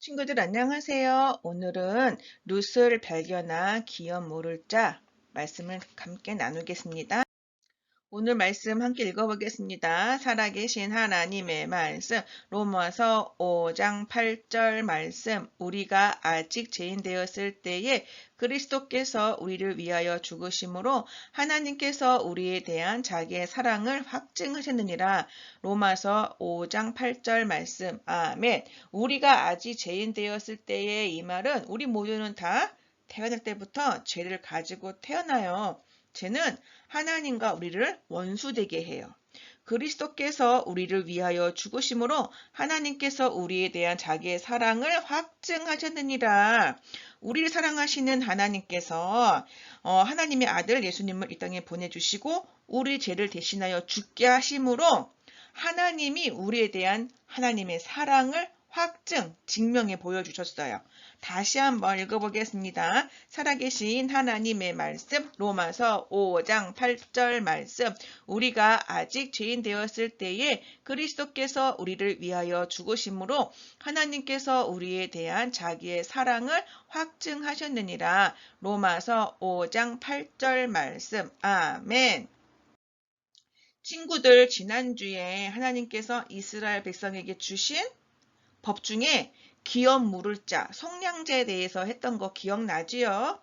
친구들 안녕하세요. 오늘은 룻을 발견한 기업 모를 자 말씀을 함께 나누겠습니다. 오늘 말씀 함께 읽어보겠습니다. 살아계신 하나님의 말씀, 로마서 5장 8절 말씀, 우리가 아직 죄인 되었을 때에 그리스도께서 우리를 위하여 죽으심으로 하나님께서 우리에 대한 자기의 사랑을 확증하셨느니라. 로마서 5장 8절 말씀, 아멘. 우리가 아직 죄인 되었을 때에 이 말은 우리 모두는 다 태어날 때부터 죄를 가지고 태어나요. 죄는 하나님과 우리를 원수되게 해요. 그리스도께서 우리를 위하여 죽으심으로 하나님께서 우리에 대한 자기의 사랑을 확증하셨느니라. 우리를 사랑하시는 하나님께서 어, 하나님의 아들 예수님을 이 땅에 보내주시고 우리 죄를 대신하여 죽게 하심으로 하나님이 우리에 대한 하나님의 사랑을 확증, 증명해 보여주셨어요. 다시 한번 읽어보겠습니다. 살아계신 하나님의 말씀, 로마서 5장 8절 말씀, 우리가 아직 죄인 되었을 때에 그리스도께서 우리를 위하여 죽으심으로 하나님께서 우리에 대한 자기의 사랑을 확증하셨느니라. 로마서 5장 8절 말씀, 아멘. 친구들, 지난주에 하나님께서 이스라엘 백성에게 주신 법 중에 기업 물을 자, 성량제에 대해서 했던 거 기억나지요?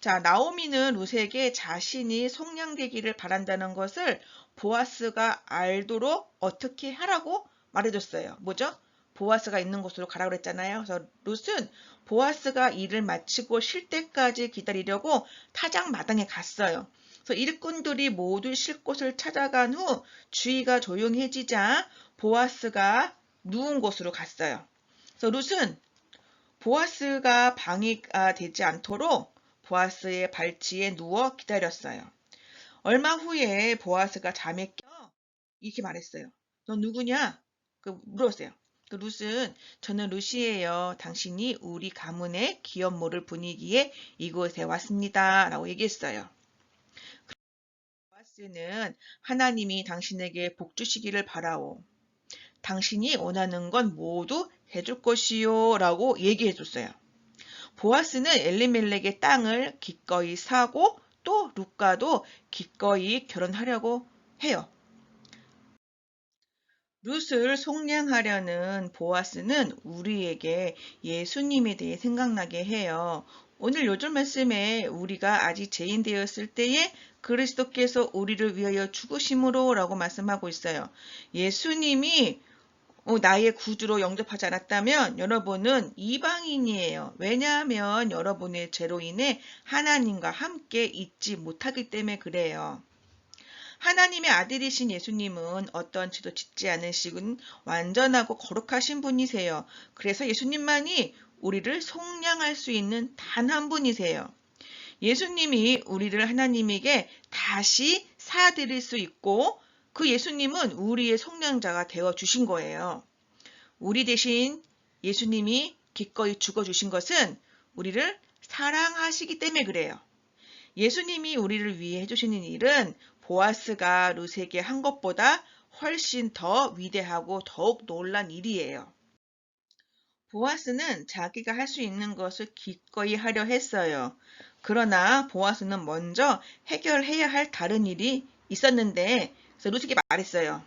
자, 나오미는 루세에게 자신이 성량되기를 바란다는 것을 보아스가 알도록 어떻게 하라고 말해줬어요. 뭐죠? 보아스가 있는 곳으로 가라 그랬잖아요. 그래서 룻은 보아스가 일을 마치고 쉴 때까지 기다리려고 타작 마당에 갔어요. 그래서 일꾼들이 모두 쉴 곳을 찾아간 후 주위가 조용해지자 보아스가 누운 곳으로 갔어요. 그래서 룻은 보아스가 방해가 되지 않도록 보아스의 발치에 누워 기다렸어요. 얼마 후에 보아스가 잠에 껴 이렇게 말했어요. 너 누구냐? 그 물었어요. 그 룻은 저는 룻이에요. 당신이 우리 가문의 기업 모를 분위기에 이곳에 왔습니다. 라고 얘기했어요. 보아스는 하나님이 당신에게 복 주시기를 바라오. 당신이 원하는 건 모두 해줄 것이요 라고 얘기해 줬어요. 보아스는 엘리멜렉의 땅을 기꺼이 사고 또 룻과도 기꺼이 결혼하려고 해요. 룻을 속량하려는 보아스는 우리에게 예수님에 대해 생각나게 해요. 오늘 요즘 말씀에 우리가 아직 죄인 되었을 때에 그리스도께서 우리를 위하여 죽으심으로 라고 말씀하고 있어요. 예수님이 어, 나의 구주로 영접하지 않았다면 여러분은 이방인이에요. 왜냐하면 여러분의 죄로 인해 하나님과 함께 있지 못하기 때문에 그래요. 하나님의 아들이신 예수님은 어떤 죄도 짓지 않으시군 완전하고 거룩하신 분이세요. 그래서 예수님만이 우리를 속량할 수 있는 단 한 분이세요. 예수님이 우리를 하나님에게 다시 사드릴 수 있고 그 예수님은 우리의 속량자가 되어 주신 거예요. 우리 대신 예수님이 기꺼이 죽어 주신 것은 우리를 사랑하시기 때문에 그래요. 예수님이 우리를 위해 해주시는 일은 보아스가 루세게 한 것보다 훨씬 더 위대하고 더욱 놀란 일이에요. 보아스는 자기가 할 수 있는 것을 기꺼이 하려 했어요. 그러나 보아스는 먼저 해결해야 할 다른 일이 있었는데 그래서 루스에게 말했어요.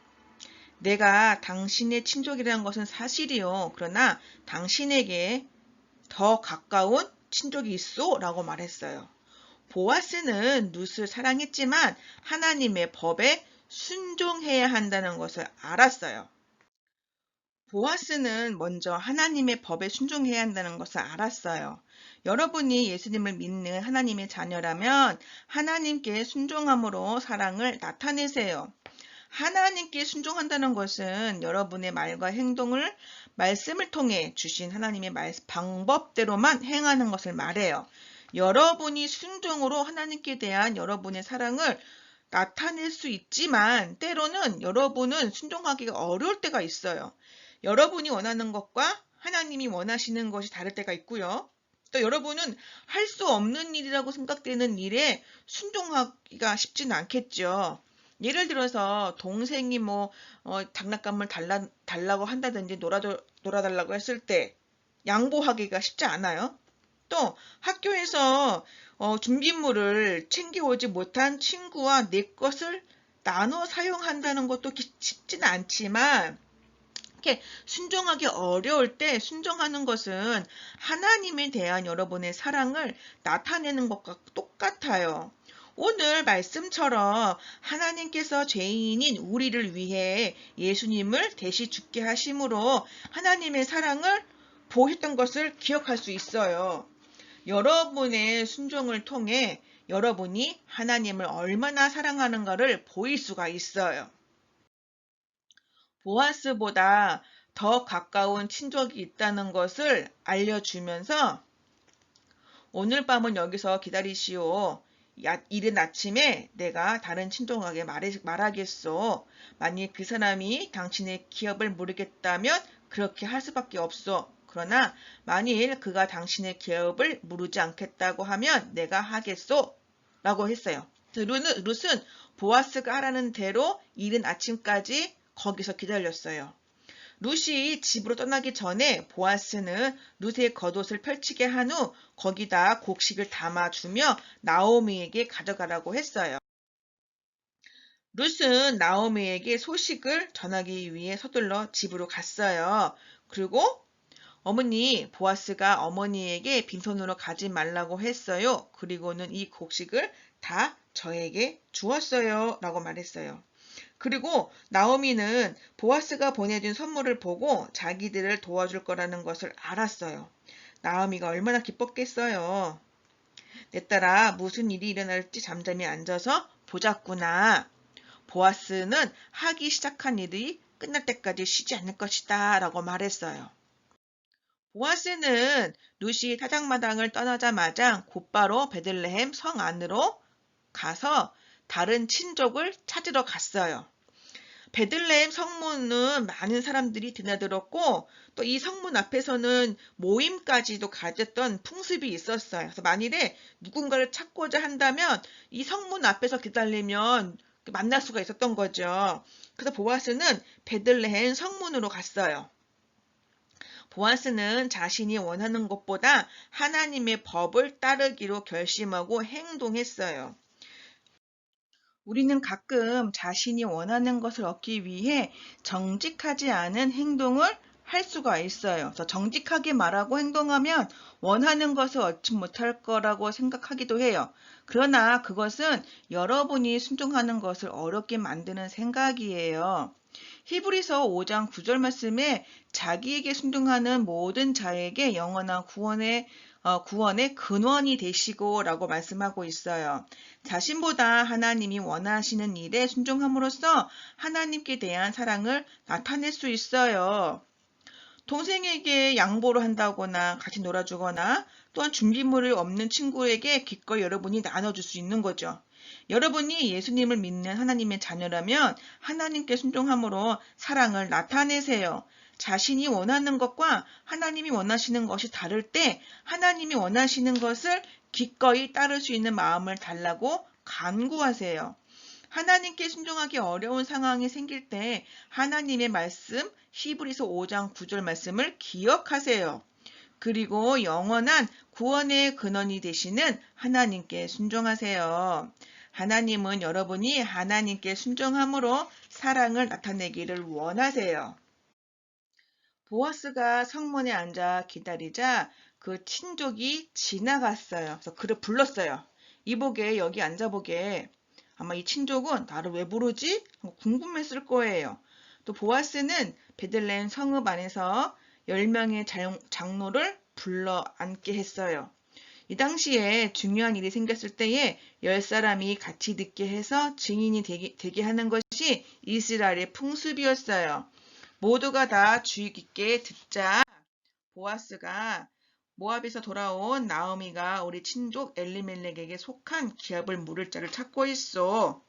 내가 당신의 친족이라는 것은 사실이요. 그러나 당신에게 더 가까운 친족이 있어 라고 말했어요. 보아스는 룻을 사랑했지만 하나님의 법에 순종해야 한다는 것을 알았어요. 보아스는 먼저 하나님의 법에 순종해야 한다는 것을 알았어요. 여러분이 예수님을 믿는 하나님의 자녀라면 하나님께 순종함으로 사랑을 나타내세요. 하나님께 순종한다는 것은 여러분의 말과 행동을 말씀을 통해 주신 하나님의 말, 방법대로만 행하는 것을 말해요. 여러분이 순종으로 하나님께 대한 여러분의 사랑을 나타낼 수 있지만 때로는 여러분은 순종하기가 어려울 때가 있어요. 여러분이 원하는 것과 하나님이 원하시는 것이 다를 때가 있고요. 또 여러분은 할 수 없는 일이라고 생각되는 일에 순종하기가 쉽지는 않겠죠. 예를 들어서 동생이 뭐 어, 장난감을 달라, 달라고 한다든지 놀아줘, 놀아달라고 했을 때 양보하기가 쉽지 않아요. 또 학교에서 어, 준비물을 챙겨오지 못한 친구와 내 것을 나눠 사용한다는 것도 기- 쉽지는 않지만 이렇게 순종하기 어려울 때 순종하는 것은 하나님에 대한 여러분의 사랑을 나타내는 것과 똑같아요. 오늘 말씀처럼 하나님께서 죄인인 우리를 위해 예수님을 대시 죽게 하심으로 하나님의 사랑을 보였던 것을 기억할 수 있어요. 여러분의 순종을 통해 여러분이 하나님을 얼마나 사랑하는가를 보일 수가 있어요. 보아스보다 더 가까운 친족이 있다는 것을 알려주면서 오늘 밤은 여기서 기다리시오. 야- 이른 아침에 내가 다른 친족에게 말해, 말하겠소. 만일 그 사람이 당신의 기업을 모르겠다면 그렇게 할 수밖에 없소. 그러나 만일 그가 당신의 기업을 모르지 않겠다고 하면 내가 하겠소. 라고 했어요. 룻은, 룻은 보아스가 하라는 대로 이른 아침까지 거기서 기다렸어요. 룻이 집으로 떠나기 전에 보아스는 룻의 겉옷을 펼치게 한 후 거기다 곡식을 담아주며 나오미에게 가져가라고 했어요. 룻은 나오미에게 소식을 전하기 위해 서둘러 집으로 갔어요. 그리고 어머니 보아스가 어머니에게 빈손으로 가지 말라고 했어요. 그리고는 이 곡식을 다 저에게 주었어요. 라고 말했어요. 그리고 나오미는 보아스가 보내준 선물을 보고 자기들을 도와줄 거라는 것을 알았어요. 나오미가 얼마나 기뻤겠어요. 내 딸아 무슨 일이 일어날지 잠잠히 앉아서 보자꾸나. 보아스는 하기 시작한 일이 끝날 때까지 쉬지 않을 것이다 라고 말했어요. 보아스는 루시 타작마당을 떠나자마자 곧바로 베들레헴 성 안으로 가서 다른 친족을 찾으러 갔어요. 베들레헴 성문은 많은 사람들이 드나들었고 또 이 성문 앞에서는 모임까지도 가졌던 풍습이 있었어요. 그래서 만일에 누군가를 찾고자 한다면 이 성문 앞에서 기다리면 만날 수가 있었던 거죠. 그래서 보아스는 베들레헴 성문으로 갔어요. 보아스는 자신이 원하는 것보다 하나님의 법을 따르기로 결심하고 행동했어요. 우리는 가끔 자신이 원하는 것을 얻기 위해 정직하지 않은 행동을 할 수가 있어요. 그래서 정직하게 말하고 행동하면 원하는 것을 얻지 못할 거라고 생각하기도 해요. 그러나 그것은 여러분이 순종하는 것을 어렵게 만드는 생각이에요. 히브리서 5장 9절 말씀에 자기에게 순종하는 모든 자에게 영원한 구원의 어, 구원의 근원이 되시고 라고 말씀하고 있어요. 자신보다 하나님이 원하시는 일에 순종함으로써 하나님께 대한 사랑을 나타낼 수 있어요. 동생에게 양보를 한다거나 같이 놀아주거나 또한 준비물이 없는 친구에게 기꺼이 여러분이 나눠줄 수 있는 거죠. 여러분이 예수님을 믿는 하나님의 자녀라면 하나님께 순종함으로 사랑을 나타내세요. 자신이 원하는 것과 하나님이 원하시는 것이 다를 때 하나님이 원하시는 것을 기꺼이 따를 수 있는 마음을 달라고 간구하세요. 하나님께 순종하기 어려운 상황이 생길 때 하나님의 말씀 히브리서 5장 9절 말씀을 기억하세요. 그리고 영원한 구원의 근원이 되시는 하나님께 순종하세요. 하나님은 여러분이 하나님께 순종함으로 사랑을 나타내기를 원하세요. 보아스가 성문에 앉아 기다리자 그 친족이 지나갔어요. 그래서 그를 불렀어요. 이보게 여기 앉아보게. 아마 이 친족은 나를 왜 부르지? 궁금했을 거예요. 또 보아스는 베들레헴 성읍 안에서 10명의 장로를 불러 앉게 했어요. 이 당시에 중요한 일이 생겼을 때에 열 사람이 같이 듣게 해서 증인이 되게, 되게 하는 것이 이스라엘의 풍습이었어요. 모두가 다 주의 깊게 듣자 보아스가 모압에서 돌아온 나오미가 우리 친족 엘리멜렉에게 속한 기업을 물을 자를 찾고 있어.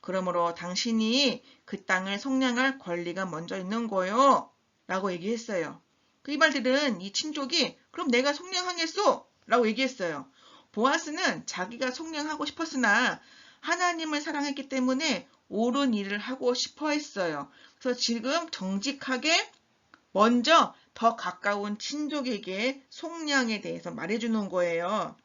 그러므로 당신이 그 땅을 속량할 권리가 먼저 있는 거요. 라고 얘기했어요. 그 이 말 들은 이 친족이 그럼 내가 속량하겠소? 라고 얘기했어요. 보아스는 자기가 속량하고 싶었으나 하나님을 사랑했기 때문에 옳은 일을 하고 싶어 했어요. 그래서 지금 정직하게 먼저 더 가까운 친족에게 속량에 대해서 말해주는 거예요.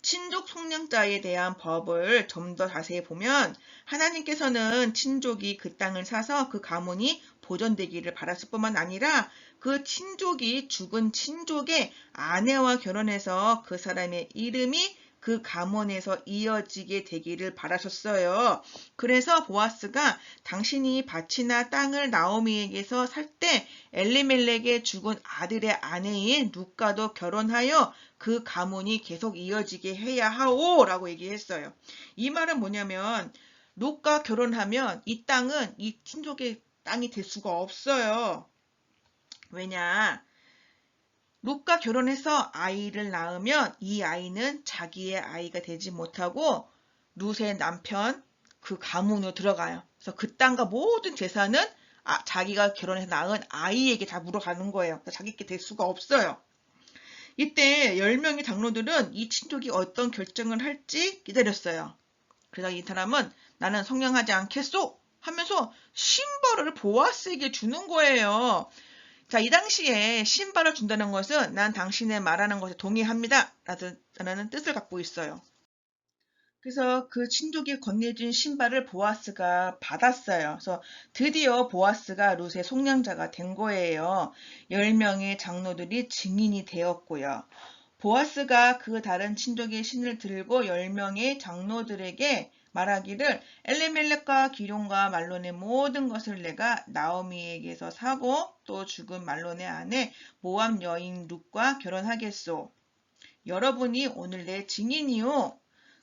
친족 속량자에 대한 법을 좀 더 자세히 보면 하나님께서는 친족이 그 땅을 사서 그 가문이 보존되기를 바랐을 뿐만 아니라 그 친족이 죽은 친족의 아내와 결혼해서 그 사람의 이름이 그 가문에서 이어지게 되기를 바라셨어요. 그래서 보아스가 당신이 밭이나 땅을 나오미에게서 살 때 엘리멜렉의 죽은 아들의 아내인 루카도 결혼하여 그 가문이 계속 이어지게 해야 하오 라고 얘기했어요. 이 말은 뭐냐면 루카 결혼하면 이 땅은 이 친족의 땅이 될 수가 없어요. 왜냐? 룻과 결혼해서 아이를 낳으면 이 아이는 자기의 아이가 되지 못하고 룻의 남편 그 가문으로 들어가요. 그래서 그 땅과 모든 재산은 아, 자기가 결혼해서 낳은 아이에게 다 물어가는 거예요. 자기께 될 수가 없어요. 이때 10명의 장로들은 이 친족이 어떤 결정을 할지 기다렸어요. 그래서 이 사람은 나는 성령하지 않겠소 하면서 신발을 보아스에게 주는 거예요. 자, 이 당시에 신발을 준다는 것은 난 당신의 말하는 것에 동의합니다. 라는 뜻을 갖고 있어요. 그래서 그 친족이 건네준 신발을 보아스가 받았어요. 그래서 드디어 보아스가 룻의 속량자가 된 거예요. 10명의 장로들이 증인이 되었고요. 보아스가 그 다른 친족의 신을 들고 10명의 장로들에게 말하기를 엘리멜렉과 기룡과 말론의 모든 것을 내가 나오미에게서 사고 또 죽은 말론의 아내 모함 여인 룩과 결혼하겠소. 여러분이 오늘 내 증인이요.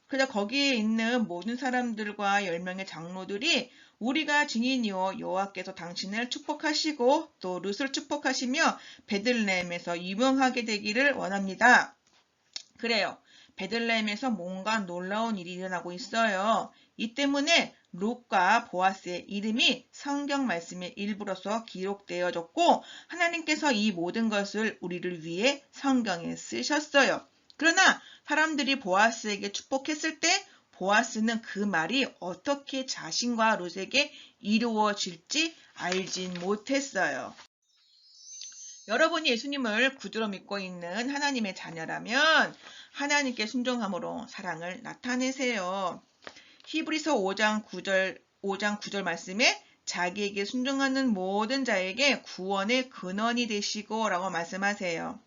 그냥 거기에 있는 모든 사람들과 열명의 장로들이 우리가 증인이요 여호와께서 당신을 축복하시고 또 룻을 축복하시며 베들레헴에서 유명하게 되기를 원합니다. 그래요. 베들레헴에서 뭔가 놀라운 일이 일어나고 있어요. 이 때문에 룩과 보아스의 이름이 성경 말씀의 일부로서 기록되어졌고 하나님께서 이 모든 것을 우리를 위해 성경에 쓰셨어요. 그러나 사람들이 보아스에게 축복했을 때 보아스는 그 말이 어떻게 자신과 롯에게 이루어질지 알진 못했어요. 여러분이 예수님을 구주로 믿고 있는 하나님의 자녀라면 하나님께 순종함으로 사랑을 나타내세요. 히브리서 5장 9절 5장 9절 말씀에 자기에게 순종하는 모든 자에게 구원의 근원이 되시고 라고 말씀하세요.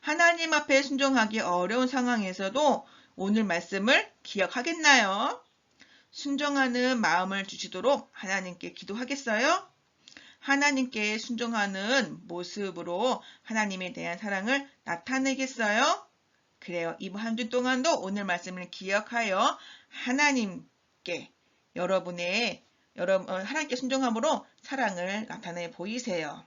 하나님 앞에 순종하기 어려운 상황에서도 오늘 말씀을 기억하겠나요? 순종하는 마음을 주시도록 하나님께 기도하겠어요? 하나님께 순종하는 모습으로 하나님에 대한 사랑을 나타내겠어요? 그래요. 이번 한 주 동안도 오늘 말씀을 기억하여 하나님께 여러분의 여러분 어, 하나님께 순종함으로 사랑을 나타내 보이세요.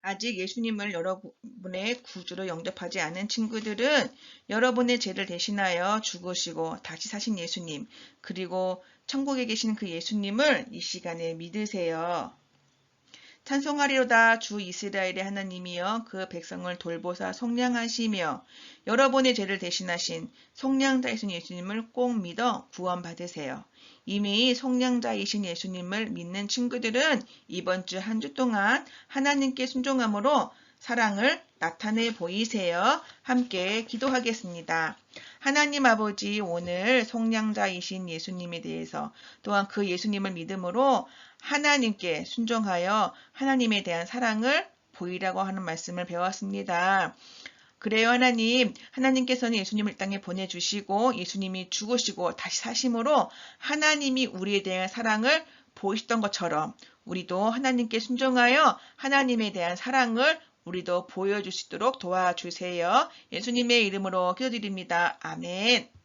아직 예수님을 여러분의 구주로 영접하지 않은 친구들은 여러분의 죄를 대신하여 죽으시고 다시 사신 예수님 그리고 천국에 계신 그 예수님을 이 시간에 믿으세요. 찬송하리로다 주 이스라엘의 하나님이여 그 백성을 돌보사 속량하시며 여러분의 죄를 대신하신 속량자이신 예수님을 꼭 믿어 구원받으세요. 이미 속량자이신 예수님을 믿는 친구들은 이번 주 한주 동안 하나님께 순종함으로 사랑을 나타내 보이세요. 함께 기도하겠습니다. 하나님 아버지 오늘 속량자이신 예수님에 대해서 또한 그 예수님을 믿음으로 하나님께 순종하여 하나님에 대한 사랑을 보이라고 하는 말씀을 배웠습니다. 그래요, 하나님. 하나님께서는 예수님을 땅에 보내주시고 예수님이 죽으시고 다시 사심으로 하나님이 우리에 대한 사랑을 보이시던 것처럼 우리도 하나님께 순종하여 하나님에 대한 사랑을 우리도 있도록 도와주세요. 예수님의 이름으로 기도드립니다. 아멘.